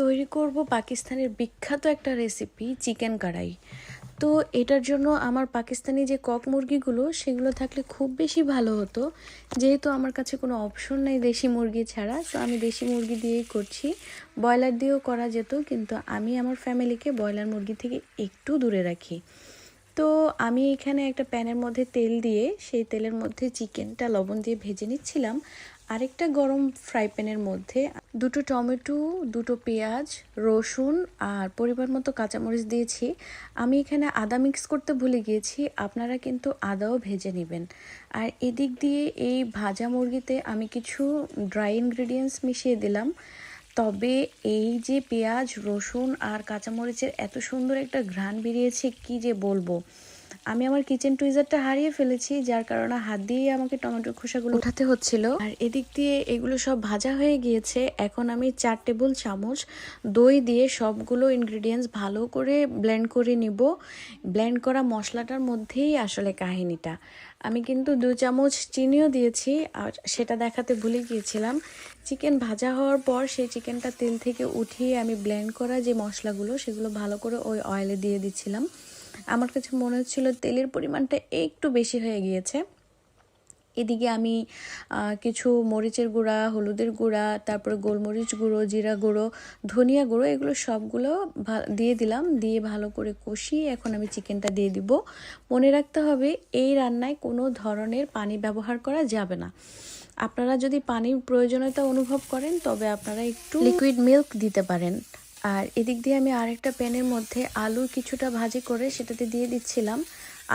তৈরি করব পাকিস্তানের বিখ্যাত একটা রেসিপি চিকেন কড়াই। তো এটার জন্য আমার পাকিস্তানি যে কক মুরগিগুলো, সেগুলো থাকলে খুব বেশি ভালো হতো। যেহেতু আমার কাছে কোনো অপশন নেই দেশি মুরগি ছাড়া, তো আমি দেশি মুরগি দিয়েই করছি। ব্রয়লার দিয়েও করা যেত, কিন্তু আমি আমার ফ্যামিলিকে ব্রয়লার মুরগি থেকে একটু দূরে রাখি। তো আমি এখানে একটা প্যানের মধ্যে তেল দিয়ে সেই তেলের মধ্যে চিকেনটা লবণ দিয়ে ভেজে নিচ্ছিলাম। আরেকটা গরম ফ্রাই প্যানের মধ্যে দুটো টমেটো, দুটো পেঁয়াজ, রসুন আর পরিমাণ মতো কাঁচামরিচ দিয়েছি। আমি এখানে আদা মিক্স করতে ভুলে গিয়েছি, আপনারা কিন্তু আদাও ভেজে নেবেন। আর এদিক দিয়ে এই ভাজা মুরগিতে আমি কিছু ড্রাই ইনগ্রিডিয়েন্টস মিশিয়ে দিলাম। তবে এই যে পেঁয়াজ, রসুন আর কাঁচামরিচের এত সুন্দর একটা ঘ্রাণ বেরিয়েছে, কি যে বলব? আমি আমার কিচেন টুইজারটা হারিয়ে ফেলেছি যার কারণে হাত দিয়ে আমাকে টমেটোর খোসাগুলো উঠাতে হচ্ছিল। আর এদিক দিয়ে এগুলো সব ভাজা হয়ে গিয়েছে। এখন আমি চার টেবিল চামচ দই দিয়ে সবগুলো ইনগ্রিডিয়েন্টস ভালো করে ব্লেন্ড করে নিব। ব্লেন্ড করা মশলাটার মধ্যেই আসলে কাহিনীটা। আমি কিন্তু দু চামচ চিনিও দিয়েছি আর সেটা দেখাতে ভুলে গিয়েছিলাম। চিকেন ভাজা হওয়ার পর সেই চিকেনটা তেল থেকে উঠিয়ে আমি ব্লেন্ড করা যে মশলাগুলো সেগুলো ভালো করে ওই অয়েলে দিয়ে দিচ্ছিলাম আমার কাছে মনে হচ্ছিল তেলের পরিমাণটা একটু বেশি হয়ে গিয়েছে। এদিকে আমি কিছু মরিচের গুঁড়া, হলুদের গুঁড়া, তারপরে গোলমরিচ গুঁড়ো, জিরা গুঁড়ো, ধনিয়া গুঁড়ো, এগুলো সবগুলো দিয়ে দিলাম। দিয়ে ভালো করে কষিয়ে এখন আমি চিকেনটা দিয়ে দিব। মনে রাখতে হবে, এই রান্নায় কোনো ধরনের পানি ব্যবহার করা যাবে না। আপনারা যদি পানির প্রয়োজনীয়তা অনুভব করেন, তবে আপনারা একটু লিকুইড মিল্ক দিতে পারেন। আর এদিক দিয়ে আমি আরেকটা প্যানের মধ্যে আলু কিছুটা ভাজি করে সেটাতে দিয়ে দিচ্ছিলাম।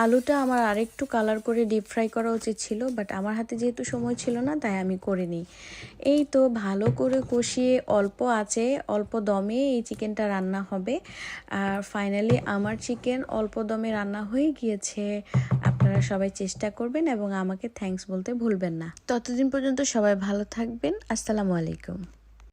আলুটা আমার আরেকটু কালার করে ডিপ ফ্রাই করা উচিত ছিল বাট আমার হাতে যেহেতু সময় ছিল না, তাই আমি করে নিই এই তো ভালো করে কষিয়ে অল্প আছে অল্প দমে এই চিকেনটা রান্না হবে। আর ফাইনালি আমার চিকেন অল্প দমে রান্না হয়ে গিয়েছে। আপনারা সবাই চেষ্টা করবেন এবং আমাকে থ্যাংকস বলতে ভুলবেন না। ততদিন পর্যন্ত সবাই ভালো থাকবেন। আসসালামু আলাইকুম।